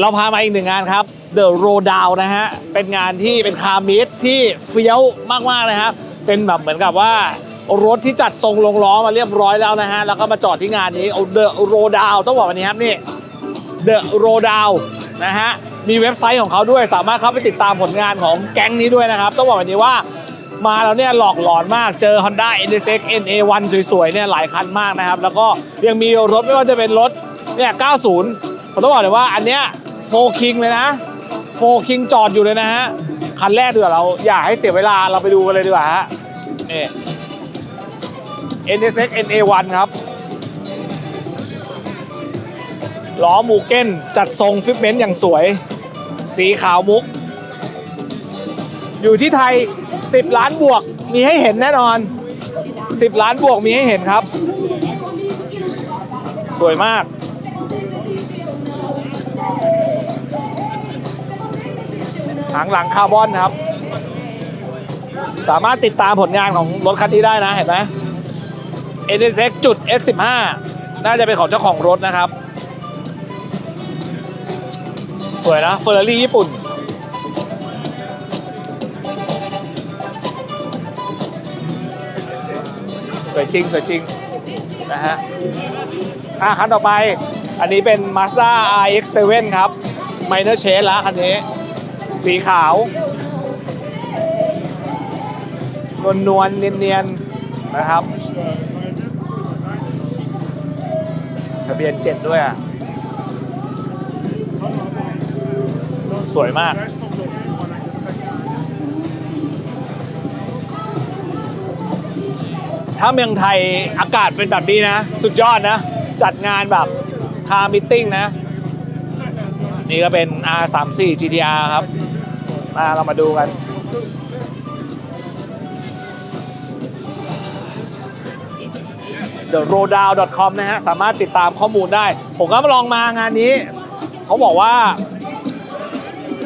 เราพามาอีกหนึ่งงานครับ The Road Down นะฮะ เป็นงานที่เป็นคาร์มิตที่เฟี้ยวมากๆนะครับ เป็นแบบเหมือนกับว่ารถที่จัดทรงลงล้อมาเรียบร้อยแล้วนะฮะ แล้วก็มาจอดที่งานนี้เอา The Road Down ต้องบอกวันนี้ครับนี่ The Road Down นะฮะ มีเว็บไซต์ของเขาด้วยสามารถเข้าไปติดตามผลงานของแก๊งนี้ด้วยนะครับ ต้องบอกแบบนี้ว่ามาแล้วเนี่ยหลอกหลอนมากเจอ Honda NSX NA1 สวยๆเนี่ยหลายคันมากนะครับ แล้วก็ยังมีรถไม่ว่าจะเป็นรถเนี่ย90 ผมต้องบอกเลยว่าอันเนี้ยโฟคิงเลยนะโฟคิงจอดอยู่เลยนะฮะคันแรกดีกว่าเราอย่าให้เสียเวลาเราไปดูกันเลยดีกว่าฮะนี่ NSX NA1 ครับล้อมูเก้นจัดทรงฟิตเมนต์อย่างสวย สีขาวมุก อยู่ที่ไทย 10 ล้านบวกมีให้เห็นแน่นอน 10 ล้านบวกมีให้เห็นครับ สวยมาก หางหลังคาร์บอนครับ สามารถติดตามผลงานของรถคันนี้ได้นะเห็นไหม NSX จุด S15 น่าจะเป็นของเจ้าของรถนะครับ สวยนะเฟอร์รารี่ญี่ปุ่นสวยจริงสวยจริงนะฮะอะคันต่อไป อันนี้เป็น Mazda RX-7 ครับ Minor Change ล้วคันนี้ สีขาว นวลนวลๆเนียนๆนะครับทะเบียน7ด้วยอะ สวยมากถ้าเมืองไทยอากาศเป็นแบบนี้นะ สุดยอดนะ จัดงานแบบคาร์มิทติ้งนะ นี่ก็เป็น R34 GTR ครับ มาเรามาดูกัน the r o d o w n c o m นะฮะ สามารถติดตามข้อมูลได้ ผมก็มาลองมางานนี้ เขาบอกว่า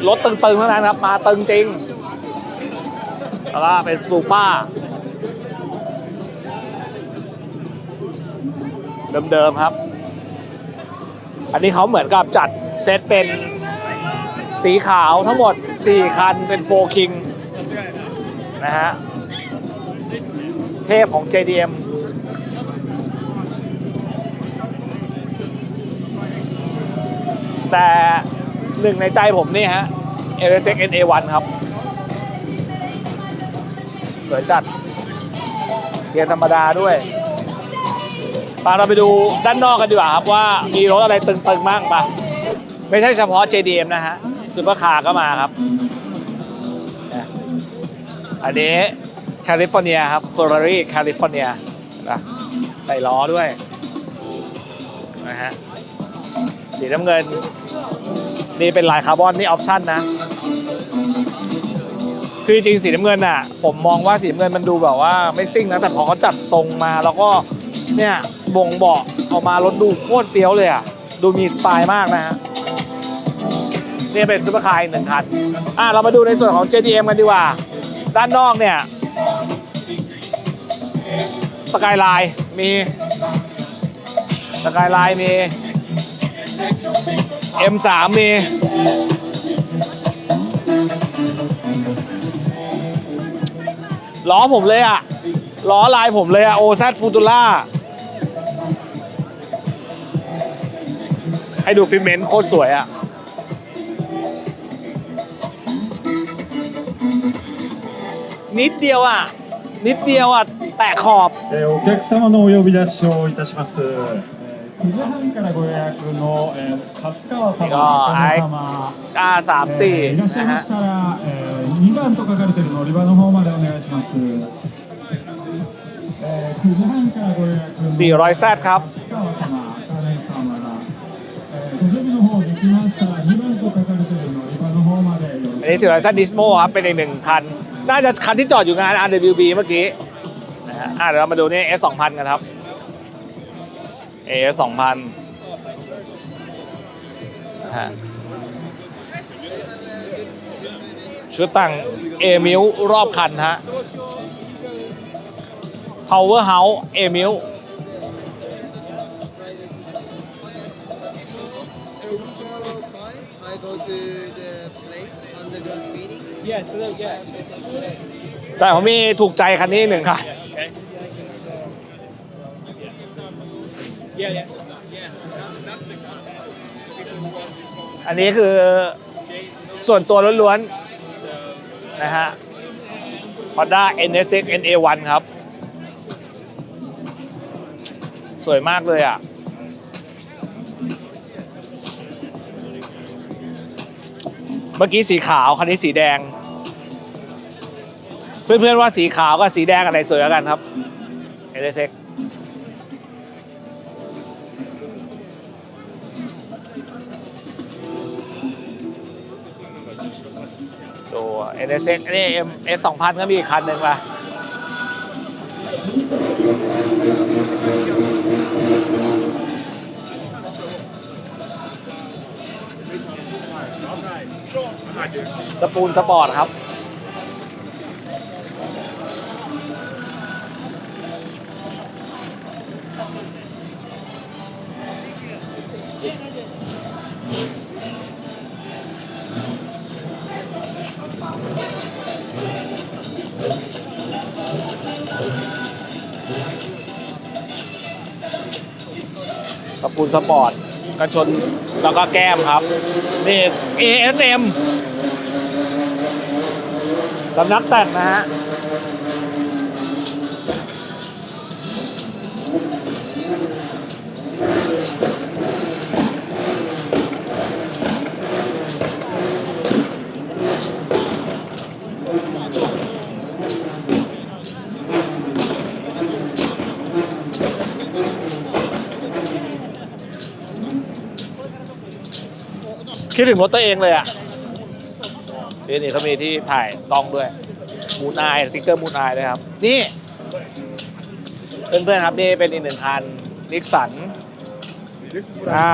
รถตึงๆเท่านั้นครับ มาตึงจริง แล้วก็เป็นซูเปอร์เดิมๆครับ อันนี้เขาเหมือนกับจัดเซตเป็น สีขาวทั้งหมด 4 คันเป็นโฟคิงนะฮะ เทพของ JDM แต่หนึ่งในใจผมนี่ฮะ LSX NA1 ครับสวยจัดเกียร์ธรรมดาด้วยปาเราไปดูด้านนอกกันดีกว่าครับว่ามีรถอะไรตึงๆบ้างปะไม่ใช่เฉพาะ JDM นะฮะ ซูเปอร์คาร์ก็มาครับ อันนี้แคลิฟอร์เนียครับ Ferrari แคลิฟอร์เนียนะใส่ล้อด้วยนะฮะสีน้ำเงิน นี่เป็นลายคาร์บอนนี่ออปชั่นนะ คือจริงสีน้ำเงินอะ ผมมองว่าสีน้ำเงินมันดูแบบว่าไม่ซิ่งนะ แต่พอเขาจัดทรงมาแล้วก็เนี่ยบ่งบอกออกมารถดูโคตรเฟี้ยวเลยอะ ดูมีสไตล์มากนะฮะ นี่เป็นซูเปอร์คาร์อีกหนึ่งคันอะเรามาดูในส่วนของ JDM กันดีกว่า ด้านนอกเนี่ยสกายไลน์มีสกายไลน์มี M3 มี ล้อผมเลยอะล้อลายผมเลยอะโอซฟูตูล่าให้ดูฟิเมนต์โคตรสวยอะ นิดเดียวอ่ะ นิดเดียวอ่ะ แตะขอบ えーお客様のお呼び出しをいたします。えー9時半からご予約の、えー、勝川様、はい岡野様、 R34 えーいらっしゃい นะ ま ฮะ したら、えー、2番と書かれている乗り場の方までお願いします。えー、9時半からご予約の 400Z ครับ 勝川様、岡根様、えー、ご準備の方できましたら2番と書かれている乗り場の方までよろしく อันนี้สิรัซันดิสโมครับ เป็นอีกหนึ่งคัน น่าจะคันที่จอดอยู่งาน RWB เมื่อกี้นะฮะอะเดี๋ยวเรามาดูนี่ S 2 0 0กันครับ AS 2 0 0นะฮะชุดตั้ง A มิวรอบคันฮะ Power House A มิว I go to the place underground meeting. Yeah, so that, yeah. แต่ผมมีถูกใจคันนี้หนึ่งคัน Okay. Yeah, yeah. Yeah. That's, that's the car. อันนี้คือส่วนตัวล้วนๆนะฮะ Honda NSX NA1 ครับ สวยมากเลยอะ เมื่อกี้สีขาวคันนี้สีแดง เพื่อนๆว่าสีขาวกับสีแดงอะไรสวยกันครับเอเดเซ็กตัวเอเดเซ็กนี่ MX 2000ก็มีอีกคันหนึ่งละ สปูนสปอร์ตครับสปูนสปอร์ตกันชนแล้วก็แก้มครับ นี่ ASM สำนักแต่งนะฮะคิดถึงรถตัวเองเลยอะ นี่นี่เขามีที่ถ่ายกล้องด้วยมูนไอสติ๊กเกอร์มูนไอเลยครับ นี่เพื่อนๆครับนี่เป็นอีกหนึ่งคันนิกสัน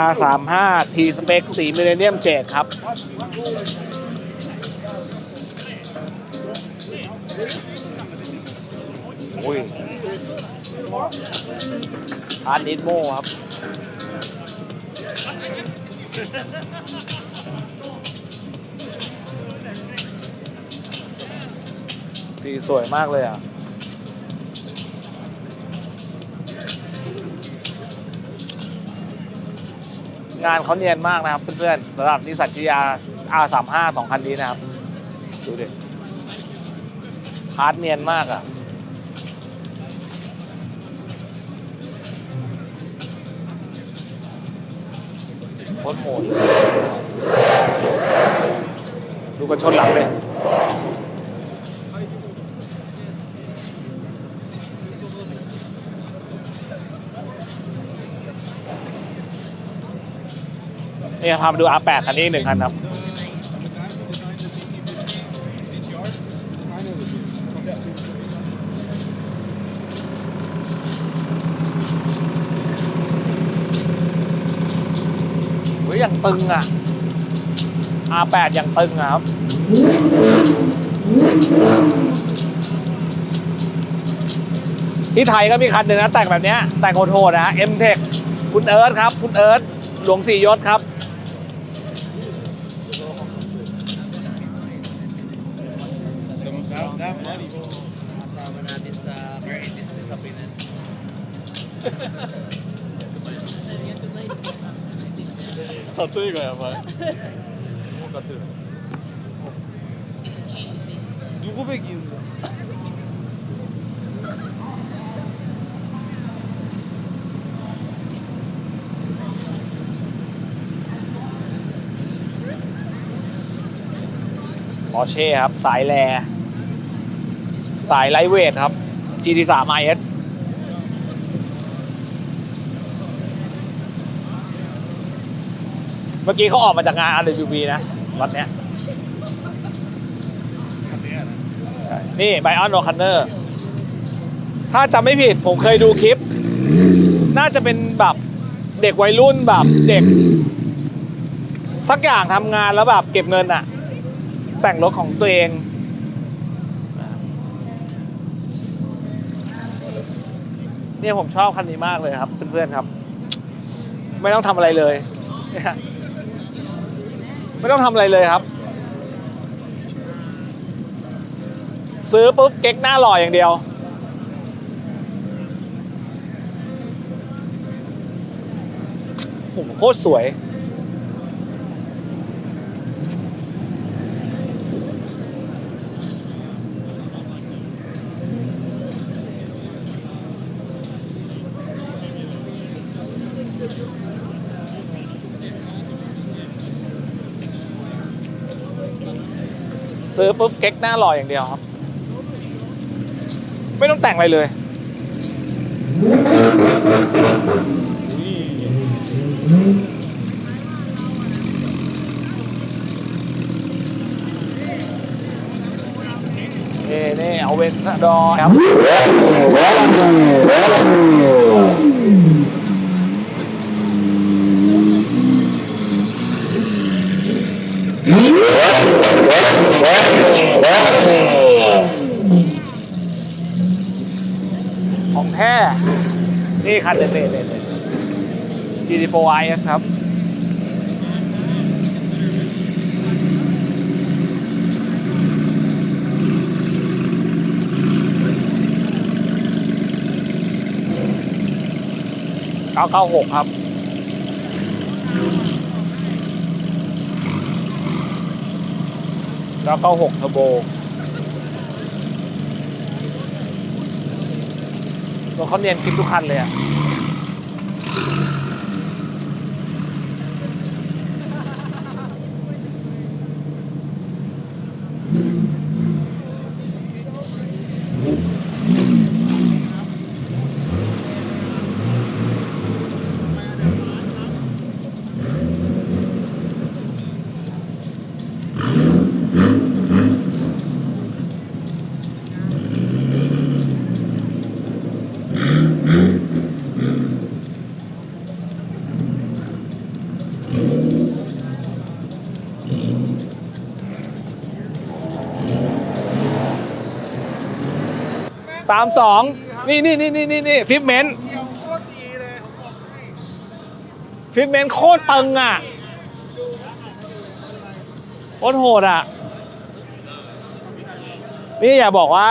R35 T Spec สีมิเลเนียมเจดครับ อุ้ยอาร์ตนิดโมครับ สีสวยมากเลยอะ งานเขาเนียนมากนะครับ เพื่อนๆสำหรับนิสสันจีอาร์ R35 สองคันนี้นะครับ ดูดิพาร์ทเนียนมากอะโคตรโหดดูกันชนหลังเลย นี่พามาดู R8 คันนี้หนึ่งคันครับเฮ้ยอย่างตึงอะ R8 อย่างตึงอะครับที่ไทยก็มีคันหนึ่งนะแต่งแบบนี้แต่งโหดๆนะ M-Tech คุณเอิร์ธครับ คุณเอิร์ธหลวงสี่ยศครับ Alam mo? Kasama natin sa car industry sa Pinas. Tattoo ga yaman. Smoke tattoo. Nugu peki yunda? Porsche ครับ สายแล สายไลท์เวทครับ GT3 IS เมื่อกี้เขาออกมาจากงาน RWB นะรถเนี้ยนี่ไบออนโรคันเนอร์ถ้าจำไม่ผิดผมเคยดูคลิป น่าจะเป็นแบบเด็กวัยรุ่นแบบเด็ก สักอย่างทำงานแล้วแบบเก็บเงินอะแต่งรถของตัวเอง เนี่ยผมชอบคันนี้มากเลยครับ เพื่อนๆครับ ไม่ต้องทำอะไรเลยไม่ต้องทำอะไรเลยครับ ซื้อปุ๊บเก๊กหน้าหล่ออย่างเดียวผมโคตรสวย ซื้อปุ๊บเก๊กหน้าหล่ออย่างเดียวครับ ไม่ต้องแต่งอะไรเลยนี่นี่เอาเวนดอครับของแท้ นี่ คันเด็ดๆเลย GT4 IS ครับ 996 ครับ 996 Turbo ตัวเขาเนียนคลิปทุกคันเลยอะ สามสองนี่นี่นี่นี่นี่นี่ฟิปเมนต์ฟิปเมนต์โคตรตึงอะโคตรโหดอะ นี่อย่าบอกว่า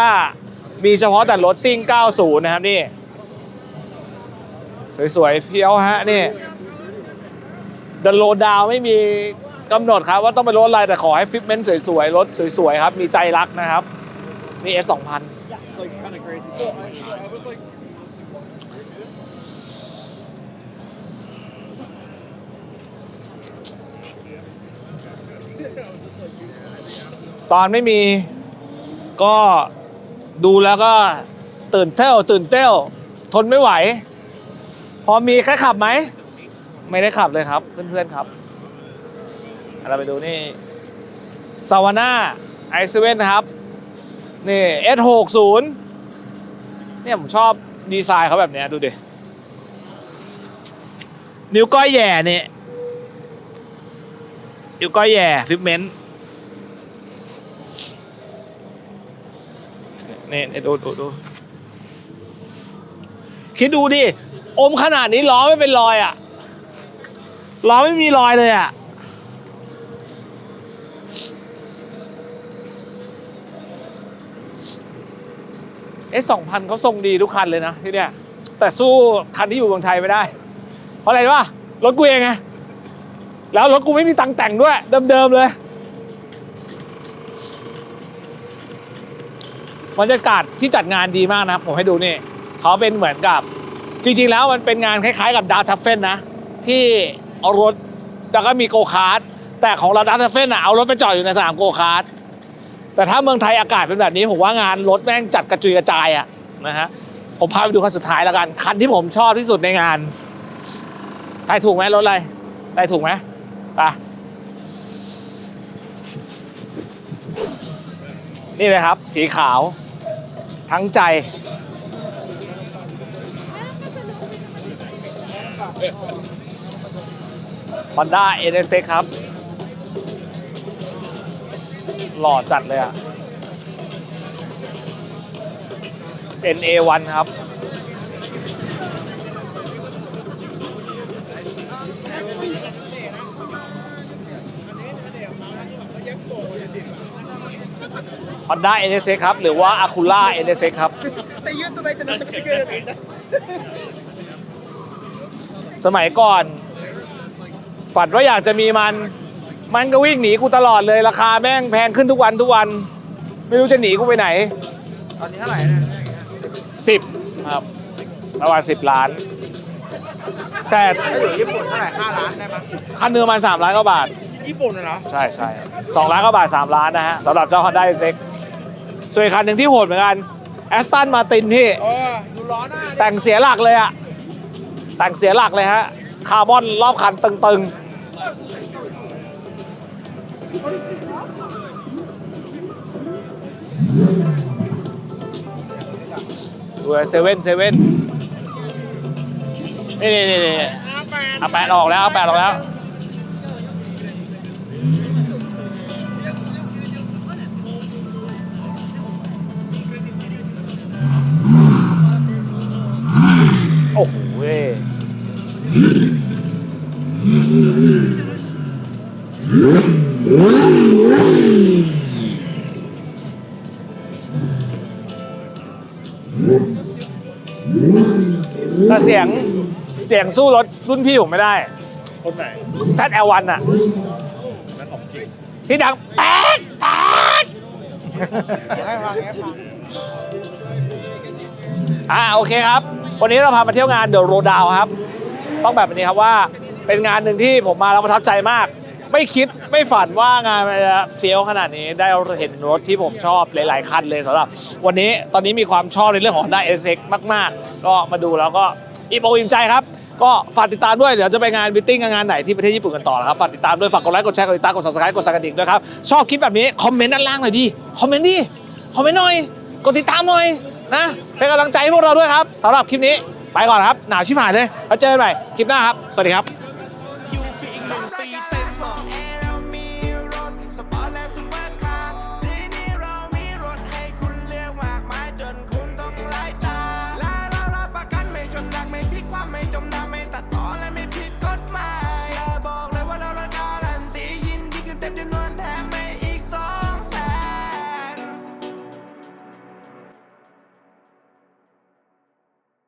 มีเฉพาะแต่รถซิ่ง 90 นะครับนี่ สวยๆเพี้ยวฮะนี่ดันโลดาวไม่มีกำหนดครับว่าต้องเป็นรถอะไรแต่ขอให้ฟิปเมนต์สวยๆ รถสวยๆ ครับ มีใจรักนะครับ นี่ S 2 0 0 0 ตอนไม่มีก็ดูแล้วก็ตื่นเต้วตื่นเต้วทนไม่ไหว พอมีแค่ขับไหม ไม่ได้ขับเลยครับ เพื่อนๆครับเราไปดูนี่ซาวาน่าไอซ์เวนนะครับ นี่ S60 เนี่ยผมชอบดีไซน์เขาแบบเนี้ยดูดิ นิ้วก้อยแหย่เนี่ยนิ้วก้อยแหย่ฟิปเมนต์นี่นี่ดูดูดูคิดดูดิ อมขนาดนี้ล้อไม่เป็นรอยอะล้อไม่มีรอยเลยอะ เอสสองพันเขาทรงดีทุกคันเลยนะที่เนี่ยแต่สู้คันที่อยู่เมืองไทยไม่ได้ เพราะอะไรวะรถกูเองไงแล้วรถกูไม่มีตังค์แต่งด้วย เดิมๆเลยบรรยากาศที่จัดงานดีมากนะผมให้ดูนี่เขาเป็นเหมือนกับ จริง ๆ แล้วมันเป็นงานคล้ายๆ กับดาวทัฟเฟนนะ ที่เอารถแล้วก็มีโกคาร์ทแต่ของเราดาวทัฟเฟนอะเอารถไปจอดอยู่ในสนามโกคาร์ท แต่ถ้าเมืองไทยอากาศเป็นแบบนี้ผมว่างานรถแม่งจัดกระจุยกระจายอะนะฮะผมพาไปดูคันสุดท้ายแล้วกัน คันที่ผมชอบที่สุดในงานทายถูกไหมรถอะไรทายถูกไหมไปนี่เลยครับ สีขาว ทั้งใจ Honda NSX ครับ หล่อจัดเลยอะ NA1 ครับ Honda NSX ครับ หรือว่า Acura NSX ครับ สมัยก่อน ฝันว่าอยากจะมีมัน มันก็วิ่งหนีกูตลอดเลยราคาแม่งแพงขึ้นทุกวันทุกวัน ไม่รู้จะหนีกูไปไหน ตอนนี้เท่าไหร่นะสิบครับประมาณสิบล้าน แต่ถ้าอยู่ญี่ปุ่นเท่าไหร่ห้าล้านได้ไหมคันหนึงประมาณสามล้านกว่าบาท ญี่ปุ่นนะเหรอใช่ใช่สองล้านกว่าบาทสามล้านนะฮะสำหรับเจ้า Honda s x ส่วนอีกคันหนึ่งที่โหดเหมือนกัน Aston Martin ที่ เออดูล้อหน้าดิแต่งเสียหลักเลยอะแต่งเสียหลักเลยฮะ คาร์บอนรอบคันตึงๆ ดูเซเว่นเซเว่นนี่นี่นี่นี่เอาแปดออกแล้วเอาแปดออกแล้ว ยงสู้รถรุ่นพี่ผมไม่ได้ คนไหน ZL1 อะนั่นของจริงที่ดังแป๊ดแป๊ดให้ฟังให้ฟังอ่าโอเคครับ วันนี้เราพามาเที่ยวงานเดอะโรดาวครับ ต้องแบบนี้ครับว่าเป็นงานหนึ่งที่ผมมาแล้วประทับใจมาก ไม่คิดไม่ฝันว่างานมันจะเฟี้ยวขนาดนี้ได้เห็นรถที่ผมชอบหลาย ๆ คันเลยสำหรับ วันนี้ตอนนี้มีความชอบในเรื่องของ Honda SX มาก ๆ ก็มาดูแล้วก็อิ่มอกอิ่มใจครับ ก็ฝากติดตามด้วยเดี๋ยวจะไปงานมิทติ้งงานไหนที่ประเทศญี่ปุ่นกันต่อนะครับฝากติดตามด้วยฝากกดไลค์กดแชร์กดติดตามกดซับสไครต์กดสั่นกระดิ่งด้วยครับชอบคลิปแบบนี้คอมเมนต์ด้านล่างหน่อยดิคอมเมนต์ดิคอมเมนต์หน่อยกดติดตามหน่อยนะเป็นกำลังใจให้พวกเราด้วยครับสำหรับคลิปนี้ไปก่อนครับหนาวชิบหายเลยแล้วเจอกันใหม่คลิปหน้าครับสวัสดีครับ